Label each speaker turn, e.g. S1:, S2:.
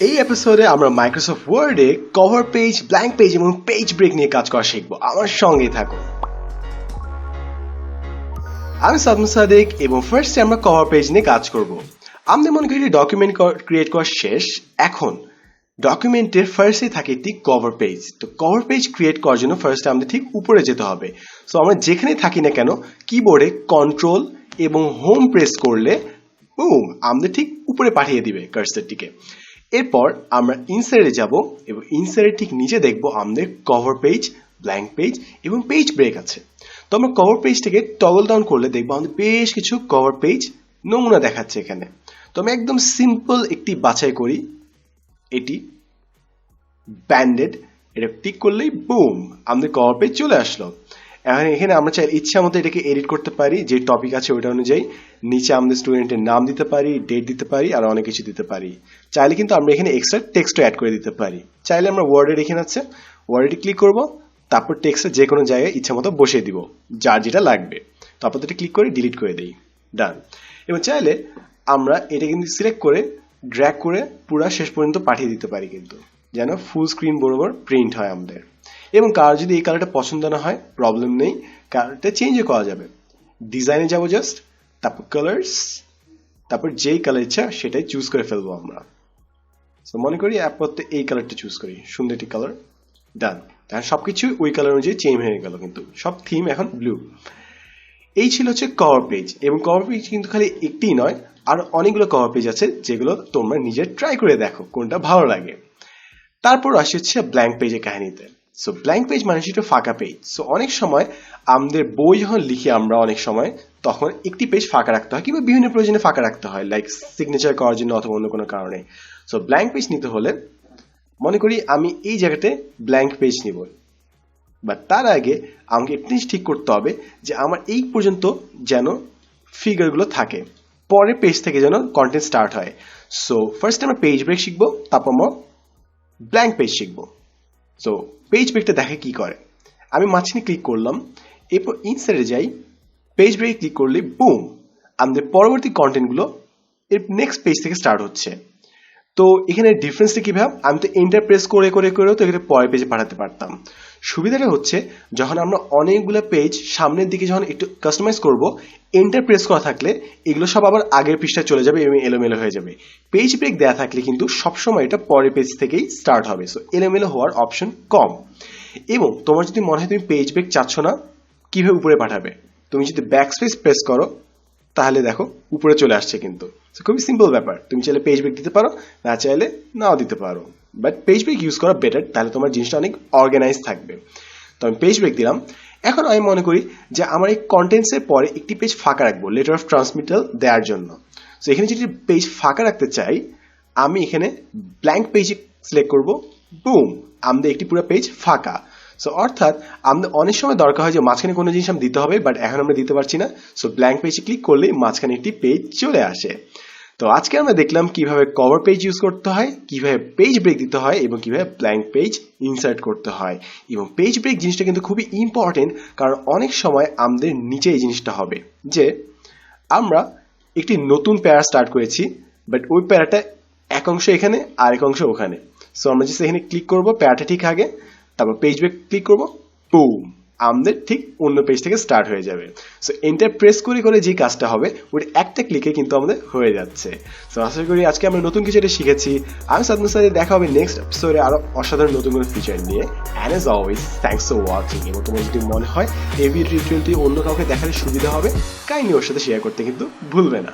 S1: এই এপিসোডে আমরা মাইক্রোসফট ওয়ার্ডে কভার পেজ ব্ল্যাঙ্ক পেজ এবং পেজ ব্রেক নিয়ে কাজ করা শিখব। আমার সঙ্গেই থাকো আমি সাদম সাদেক এবং ফার্স্টে আমরা কভার পেজ নিয়ে কাজ করব। আমাদের মনে করি ডকুমেন্ট ক্রিয়েট করা শেষ। এখন ডকুমেন্টের ফার্স্টে থাকে একটি কভার পেজ তো কভার পেজ ক্রিয়েট করার জন্য ফার্স্টে আমাদের ঠিক উপরে যেতে হবে। সো আমরা যেখানে থাকি না কেন কিবোর্ডে কন্ট্রোল এবং হোম প্রেস করলে বুম আমাদের ঠিক উপরে পাঠিয়ে দিবে কার্সারটিকে এরপর আমরা ইনসাইডে যাব এবং ইনসাইডের ঠিক নিচে দেখব আমাদের কভার পেজ ব্ল্যাঙ্ক পেজ এবং পেজ ব্রেক আছে। তো আমরা কভার পেজ থেকে টগল ডাউন করলে দেখব আমাদের বেশ কিছু কভার পেজ নমুনা দেখাচ্ছে এখানে। তো আমি একদম সিম্পল একটি বাছাই করি। এটি ব্যান্ডেড এটা টিক করলেই বুম আমাদের কভার পেজ চলে আসলো। এখন এখানে আমরা চাই ইচ্ছা মতো এটাকে এডিট করতে পারি, যে টপিক আছে ওটা অনুযায়ী। নিচে আমাদের স্টুডেন্টের নাম দিতে পারি ডেট দিতে পারি, আর অনেক কিছু দিতে পারি। চাইলে কিন্তু আমরা এখানে এক্সট্রা টেক্সটও অ্যাড করে দিতে পারি। চাইলে আমরা ওয়ার্ডে এখানে আছে ওয়ার্ডে ক্লিক করব, তারপর টেক্সটে যে কোনো জায়গায় ইচ্ছা মতো বসিয়ে দিব, যার যেটা লাগবে। তারপর এটা ক্লিক করে ডিলিট করে দিই। ডান এবং চাইলে আমরা এটা কিন্তু সিলেক্ট করে ড্র্যাগ করে পুরা শেষ পর্যন্ত পাঠিয়ে দিতে পারি কিন্তু, যেন ফুল স্ক্রিন বরাবর প্রিন্ট হয় আমাদের। এবং কার যদি এই কালারটা পছন্দ না হয় প্রবলেম নেই। কালারটা চেঞ্জও করা যাবে। ডিজাইনে যাব জাস্ট তারপর কালার্স তারপর যেই কালার ইচ্ছা সেটাই চুজ করে ফেলব আমরা। সো মনে করি আপাতত এই কালারটা চুজ করি। সুন্দর একটি কালার ডান তাহলে সবকিছু ওই কালার অনুযায়ী চেঞ্জ হয়ে গেল কিন্তু। সব থিম এখন ব্লু এই ছিল হচ্ছে কভার পেজ এবং কভার পেজ কিন্তু খালি একটিই নয়, আর অনেকগুলো কভার পেজ আছে যেগুলো তোমরা নিজে ট্রাই করে দেখো, কোনটা ভালো লাগে। তারপর আসি হচ্ছে ব্ল্যাঙ্ক পেজের কাহিনীতে। সো ব্ল্যাঙ্ক পেজ মানে সেটা ফাঁকা পেজ সো অনেক সময় আমাদের বই যখন লিখি আমরা অনেক সময়, তখন একটি পেজ ফাঁকা রাখতে হয় কিংবা বিভিন্ন প্রয়োজনে ফাঁকা রাখতে হয় লাইক সিগনেচার করার জন্য অথবা অন্য কোনো কারণে. সো ব্ল্যাঙ্ক পেজ নিতে হলে মনে করি আমি এই জায়গাতে ব্ল্যাঙ্ক পেজ নিব। বা তার আগে আমাকে একটি ঠিক করতে হবে যে আমার এই পর্যন্ত যেন ফিগারগুলো থাকে, পরের পেজ থেকে যেন কন্টেন্ট স্টার্ট হয়। সো ফার্স্ট আমরা পেজ ব্রেক শিখব, তারপর আমরা ব্ল্যাঙ্ক পেজ শিখব। সো পেজ ব্রেকটা দেখে কি করে? আমি মাঝখানে ক্লিক করলাম, এরপর ইনসাইডে যাই পেজ ব্রেক ক্লিক করলে বুম আমাদের পরবর্তী কন্টেন্টগুলো এর নেক্সট পেজ থেকে স্টার্ট হচ্ছে। তো এখানে ডিফারেন্সটা কী কীভাবে আমি তো এন্টার প্রেস করে করে করেও তো এখানে পরের পেজে পাঠাতে পারতাম। সুবিধাটা হচ্ছে, যখন আমরা অনেকগুলো পেজ সামনের দিকে যখন একটু কাস্টমাইজ করব এন্টার প্রেস করা থাকলে এগুলো সব আবার আগের পৃষ্ঠায় চলে যাবে এবং এলোমেলো হয়ে যাবে। পেজ ব্রেক দেওয়া থাকলে কিন্তু সবসময় এটা পরের পেজ থেকেই স্টার্ট হবে। সো এলোমেলো হওয়ার অপশন কম। এবং তোমার যদি মনে হয় তুমি পেজ ব্রেক চাচ্ছ না, কীভাবে উপরে পাঠাবে? তুমি যদি ব্যাক স্পেস প্রেস করো, তাহলে দেখো উপরে চলে আসছে কিন্তু। খুবই সিম্পল ব্যাপার। তুমি চাইলে পেজ ব্রেক দিতে পারো, না চাইলে নাও দিতে পারো। বাট পেজ ব্রেক ইউজ করা বেটার তাহলে তোমার জিনিসটা অনেক অর্গানাইজ থাকবে। তো আমি পেজ ব্রেক দিলাম এখন আমি মনে করি যে আমার এই কন্টেন্টসের পরে একটি পেজ ফাঁকা রাখব লেটার অফ ট্রান্সমিটাল দেওয়ার জন্য। তো এখানে যদি পেজ ফাঁকা রাখতে চাই, আমি এখানে ব্ল্যাঙ্ক পেজে সিলেক্ট করব বুম আমাদের একটি পুরো পেজ ফাঁকা। সো অর্থাৎ আমাদের অনেক সময় দরকার হয় যে মাঝখানে কোনো জিনিস আমি দিতে হবে বাট এখন আমরা দিতে পারছি না। সো ব্ল্যাঙ্ক পেজে ক্লিক করলে মাঝখানে একটি পেজ চলে আসে। তো আজকে আমরা দেখলাম কীভাবে কভার পেজ ইউজ করতে হয়, কীভাবে পেজ ব্রেক দিতে হয় এবং কীভাবে ব্ল্যাঙ্ক পেজ ইনসার্ট করতে হয়। এবং পেজ ব্রেক জিনিসটা কিন্তু খুবই ইম্পর্টেন্ট কারণ অনেক সময় আমাদের নিচে এই জিনিসটা হবে। যে আমরা একটি নতুন প্যারা স্টার্ট করেছি বাট ওই প্যারাটা এক অংশ এখানে আর এক অংশ ওখানে। সো আমরা জাস্ট এখানে ক্লিক করব প্যারাটা ঠিক আগে, তারপর পেজ ব্রেক ক্লিক করব বুম আমাদের ঠিক অন্য পেজ থেকে স্টার্ট হয়ে যাবে। সো এন্টার প্রেস করে করে যে কাজটা হবে ওটা একটা ক্লিকে কিন্তু আমাদের হয়ে যাচ্ছে। সো আশা করি আজকে আমরা নতুন কিছু একটা শিখেছি। আমি সাদমুর সাথে দেখা হবে নেক্সট এপিসোডে আরও অসাধারণ নতুন কোনো ফিচার নিয়ে। And as always thanks for watching এবং তোমার যদি মনে হয় এই ভিডিওটি অন্য কাউকে দেখালে সুবিধা হবে কাইন্ডলি ওর সাথে শেয়ার করতে কিন্তু ভুলবে না।